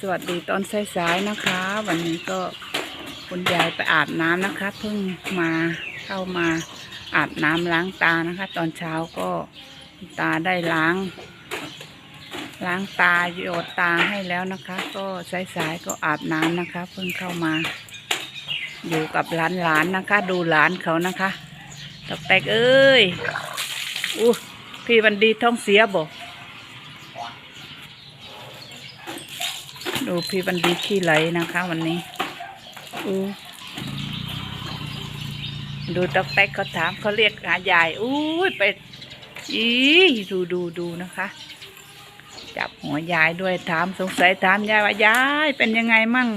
สวัสดีตอนสายๆนะคะ วันนี้ก็คุณยายไปอาบน้ำนะคะเพิ่งมาเข้ามาอาบน้ำล้างตานะคะ ตอนเช้าก็ตาได้ล้าง ล้างตาโยดตาให้แล้วนะคะ ก็สายๆก็อาบน้ำนะคะ เพิ่งเข้ามา อยู่กับหลานๆนะคะ ดูหลานเขานะคะตกแตกเอ้ยอู้พี่วันดีท้องเสียบอก ดูพี่บันดีขี้ไหลนะคะ วันนี้อู้ดูตอกแตกเขาถามเขาเรียกหายายอู้ยไปอีดูดูดูนะคะ จับหัวยายด้วยถามสงสัยถามยายว่ายายเป็นยังไงมั่ง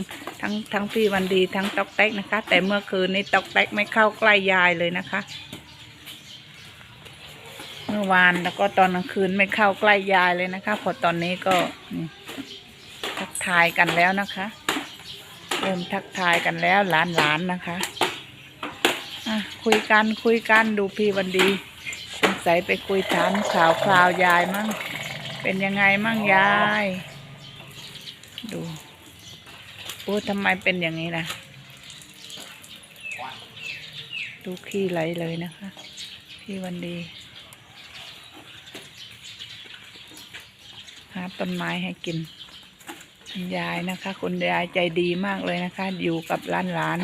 ทั้งทั้งพี่วันดีทั้งตอกแตกนะคะ แต่เมื่อคืนนี้ตอกแตกไม่เข้าใกล้ยายเลยนะคะ เมื่อวานแล้วก็ตอนกลางคืนไม่เข้าใกล้ยายเลยนะคะ พอตอนนี้ก็นี่ ทายกันแล้วนะคะ เริ่มทักทายกันแล้วหลานๆนนะคะะคุยกันคุยกันดูพี่วันดีสงสัยไปคุยถามข่าวคราวยายมั่งเป็นยังไงมั่งยาย ดูโอ้ทำไมเป็นอย่างนี้นะดูขี้ไหลเลยนะคะ พี่วันดีหาต้นไม้ให้กิน คุณยายนะคะ คุณยายใจดีมากเลยนะคะ อยู่กับร้านหลาน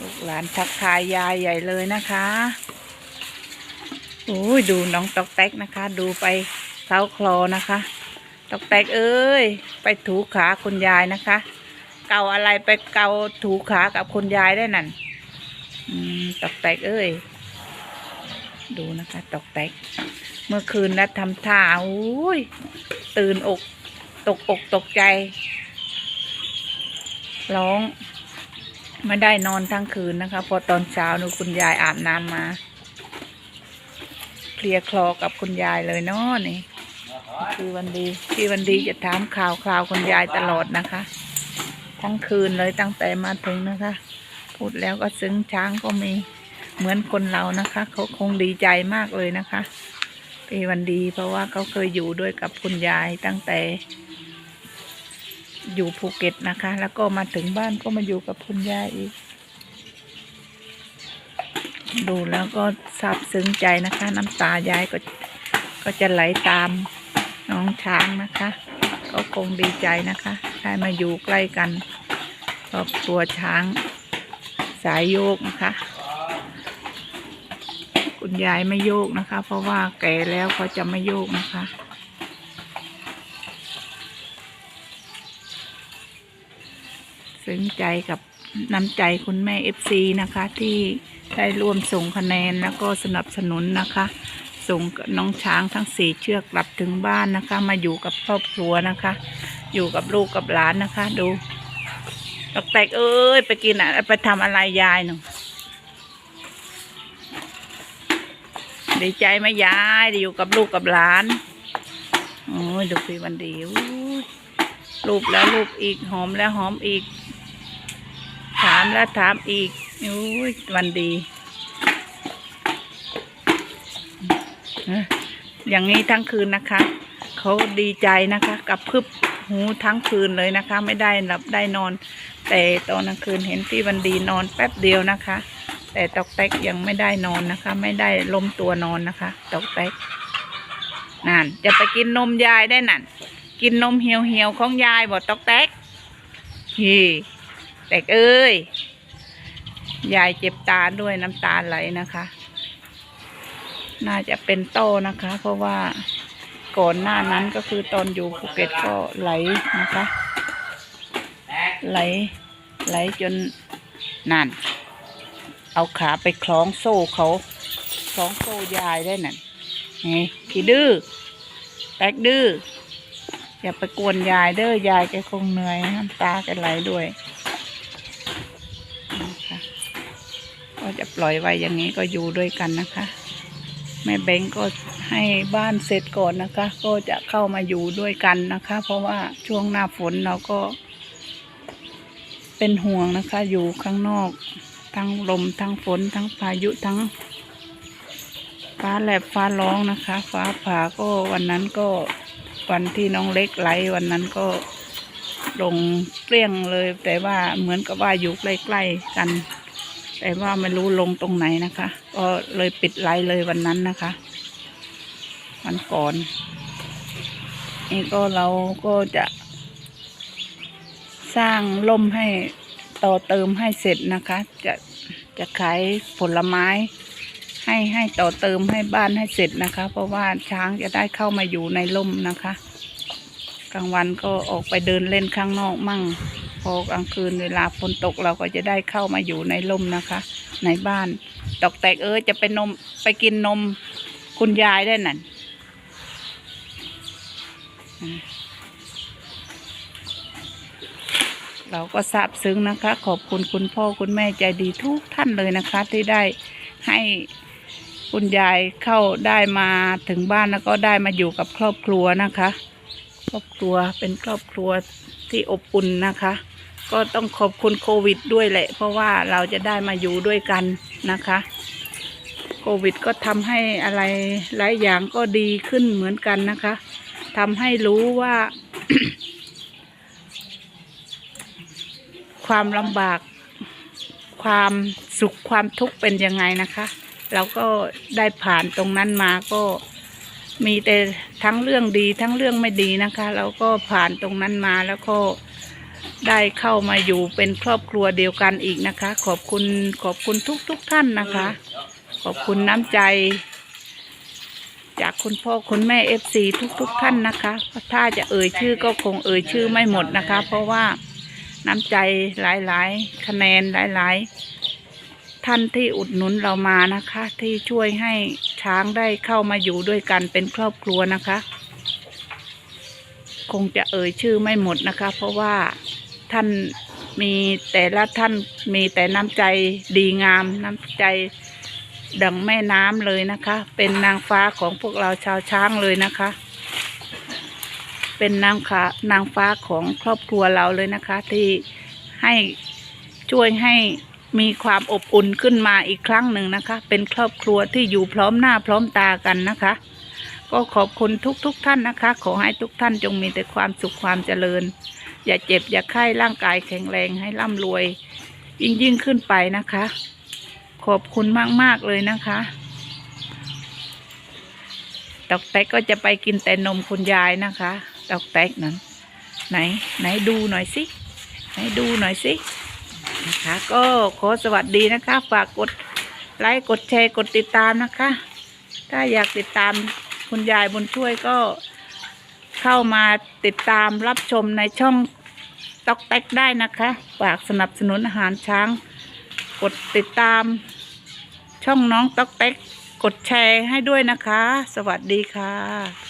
ลูกหลานทักทายยายใหญ่เลยนะคะโอ้ยดูน้องตอกแตกนะคะ ดูไปเท้าคลอนะคะ ตอกแตกเอ้ย ไปถูขาคุณยายนะคะ เกาอะไรไปเกาถูขากับคุณยายได้นั่น ตอกแตกเอ้ย ดูนะคะ ตอกแตก เมื่อคืนนะทำท่าอุ้ยตื่นอก ตกอกตกใจ ร้อง ไม่ได้นอนทั้งคืนนะคะ พอตอนเช้านูคุณยายอาบน้ำมา เคลียร์คลอกับคุณยายเลยเนาะนี่คือวันดีพี่วันดีจะถามข่าวคราวคุณยายตลอดนะคะ ทั้งคืนเลยตั้งแต่มาถึงนะคะ พูดแล้วก็ซึ้งช้างก็มีเหมือนคนเรานะคะเขาคงดีใจมากเลยนะคะพี่วันดีเพราะว่าเขาเคยอยู่ด้วยกับคุณยายตั้งแต่ อยู่ภูเก็ตนะคะ แล้วก็มาถึงบ้านก็มาอยู่กับคุณยายอีก ดูแล้วก็ซาบซึ้งใจนะคะ น้ำตายายก็ก็จะไหลตามน้องช้างนะคะก็คงดีใจนะคะ ได้มาอยู่ใกล้กันครอบครัวช้าง สายโยกนะคะ คุณยายไม่โยกนะคะ เพราะว่าแก่แล้วเขาจะไม่โยกนะคะซึ้งใจกับน้ำใจคุณแม่เอฟซีนะคะ ที่ได้ร่วมส่งคะแนนแล้วก็สนับสนุนนะคะ ส่งน้องช้างทั้งสี่เชือกกลับถึงบ้านนะคะ มาอยู่กับครอบครัวนะคะ อยู่กับลูกกับหลานนะคะ ดู ตอกแตกเอ้ยไปกินอะไปทำอะไรยายหนูดีใจไหมยายได้อยู่กับลูกกับหลานโอ้ยดูพี่วันดีอู้ยรูปแล้วรูปอีกหอมแล้วหอมอีก ถามแล้วถามอีกอุ้ยวันดีอย่างนี้ทั้งคืนนะคะ เขาดีใจนะคะ กับพึบหูทั้งคืนเลยนะคะ ไม่ได้หลับได้นอน แต่ตอนกลางคืนเห็นพี่วันดีนอนแป๊บเดียวนะคะ แต่ตอกแตกยังไม่ได้นอนนะคะ ไม่ได้ล้มตัวนอนนะคะ ตอกแตกนั่นจะไปกินนมยายได้นั่นกินนมเหี่ยวเหี่ยวๆของยายบอกตอกแตกฮีแตกเอ้ยยายเจ็บตาด้วยน้ำตาไหลนะคะ น่าจะเป็นโตนะคะ เพราะว่า ก่อนหน้านั้นก็คือตอนอยู่ภูเก็ตก็ไหลนะคะ ไหลไหลจนนั่น เอาขาไปคล้องโซ่เขาคล้องโซ่ยายได้นั่นนี่ขี้ดื้อแตกดื้ออย่าไปกวนยายเด้อยายแกคงเหนื่อยน้ำตาแกไหลด้วยนะคะก็จะปล่อยไว้อย่างนี้ก็อยู่ด้วยกันนะคะ แม่เบงก็ให้บ้านเสร็จก่อนนะคะ ก็จะเข้ามาอยู่ด้วยกันนะคะ เพราะว่าช่วงหน้าฝนเราก็ เป็นห่วงนะคะ อยู่ข้างนอก ทั้งลมทั้งฝนทั้งพายุทั้ง ฟ้าแลบฟ้าร้องนะคะ ฟ้าผ่าก็วันนั้นก็วันที่น้องเล็กไหลวันนั้นก็ลงเปรี้ยงเลย แต่ว่าเหมือนกับว่าอยู่ใกล้ๆกัน แต่ว่าไม่รู้ลงตรงไหนนะคะ ก็เลยปิดไลฟ์เลยวันนั้นนะคะ วันก่อน นี่ก็เราก็จะ สร้างล่มให้ต่อเติมให้เสร็จนะคะ จะจะขายผลไม้ ให้ให้ต่อเติมให้บ้านให้เสร็จนะคะ เพราะว่าช้างจะได้เข้ามาอยู่ในร่มนะคะ กลางวันก็ออกไปเดินเล่นข้างนอกมั่ง พอกลางคืนเวลาฝนตกเราก็จะได้เข้ามาอยู่ในร่มนะคะ ในบ้าน ดอกแตกเอ้ยจะไปนมไปกินนมคุณยายได้นั่นเราก็ซาบซึ้งนะคะ ขอบคุณคุณพ่อคุณแม่ใจดีทุกท่านเลยนะคะ ที่ได้ให้คุณยายเข้าได้มาถึงบ้านแล้วก็ได้มาอยู่กับครอบครัวนะคะ ครอบครัวเป็นครอบครัวที่อบอุ่นนะคะ ก็ต้องขอบคุณโควิดด้วยแหละ เพราะว่าเราจะได้มาอยู่ด้วยกันนะคะ โควิดก็ทำให้อะไรหลายอย่างก็ดีขึ้นเหมือนกันนะคะทำให้รู้ว่า ความลำบาก ความสุขความทุกข์เป็นยังไงนะคะเราก็ได้ผ่านตรงนั้นมาก็มีแต่ทั้งเรื่องดีทั้งเรื่องไม่ดีนะคะ เราก็ผ่านตรงนั้นมาแล้วก็ ได้เข้ามาอยู่เป็นครอบครัวเดียวกันอีกนะคะ ขอบคุณขอบคุณทุกทุกๆท่านนะคะ ขอบคุณน้ำใจ จากคุณพ่อคุณแม่เอฟซีทุกทุกๆท่านนะคะถ้าจะเอ่ยชื่อก็คงเอ่ยชื่อไม่หมดนะคะ เพราะว่าน้ำใจหลายๆ คะแนนหลายๆ ท่านที่อุดหนุนเรามานะคะ ที่ช่วยให้ช้างได้เข้ามาอยู่ด้วยกันเป็นครอบครัวนะคะ คงจะเอ่ยชื่อไม่หมดนะคะ เพราะว่า ท่านมีแต่ละท่านมีแต่น้ำใจดีงาม น้ำใจดังแม่น้ำเลยนะคะ เป็นนางฟ้าของพวกเราชาวช้างเลยนะคะ เป็นนางขานางฟ้าของครอบครัวเราเลยนะคะ ที่ให้ช่วยให้มีความอบอุ่นขึ้นมาอีกครั้งหนึ่งนะคะ เป็นครอบครัวที่อยู่พร้อมหน้าพร้อมตากันนะคะ ก็ขอบคุณทุกๆทท่านนะคะ ขอให้ทุกท่านจงมีแต่ความสุขความเจริญ อย่าเจ็บ อย่าไข้ร่างกายแข็งแรงให้ร่ำรวย ยิ่งยิ่งขึ้นไปนะคะ ขอบคุณมาก ๆ เลยนะคะดอกแตกก็จะไปกินแต่นมคุณยายนะคะดอกแตกนั้น ไหน ไหนดูหน่อยสิไหนดูหน่อยสินะคะ ก็ขอสวัสดีนะคะ ฝากกดไลค์กดแชร์กดติดตามนะคะ ถ้าอยากติดตามคุณยายบุญช่วยก็ เข้ามาติดตามรับชมในช่องต๊อกแตกได้นะคะ ฝากสนับสนุนอาหารช้าง กดติดตาม ช่องน้องต๊อกแตกกดแชร์ให้ด้วยนะคะ สวัสดีค่ะ